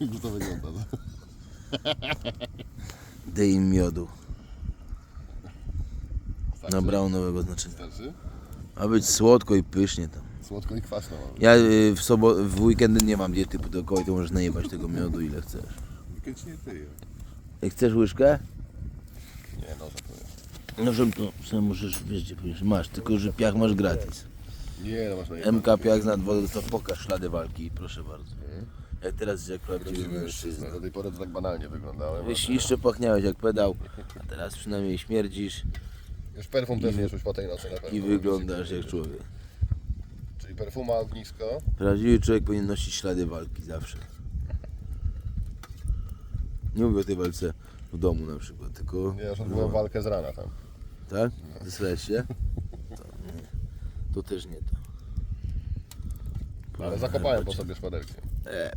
Już to wygląda. No. Dej im miodu. Nabrało nowego znaczenia. Starczy? Ma być słodko i pysznie tam. Słodko i kwaśno. Ja y, w, sobo- w weekendy nie mam diety pudełkowej, to możesz najebać tego miodu ile chcesz. Weekend nie ty. Jak chcesz łyżkę? Nie no, żartuję. No że to sobie możesz, wiesz gdzie powiesz, masz, tylko że piach masz gratis. Nie no, masz na MK piach z nadwody, to pokaż ślady walki, proszę bardzo. Jak teraz jak prawdziwy mężczyzna. Do tej pory to tak banalnie wyglądałem. Wiesz, jeszcze pachniałeś jak pedał, a teraz przynajmniej śmierdzisz Już perfum też nie czuć po tej nocy na pewno. i wyglądasz jak człowiek. Czyli perfuma, ognisko. Prawdziwy człowiek powinien nosić ślady walki zawsze. Nie mówię o tej walce w domu na przykład, tylko... Ja już odbyłem walkę z rana tam. Tak? Zesrałeś się? To, nie. to też nie to. Ale zakopałem po sobie szpaderkiem. E.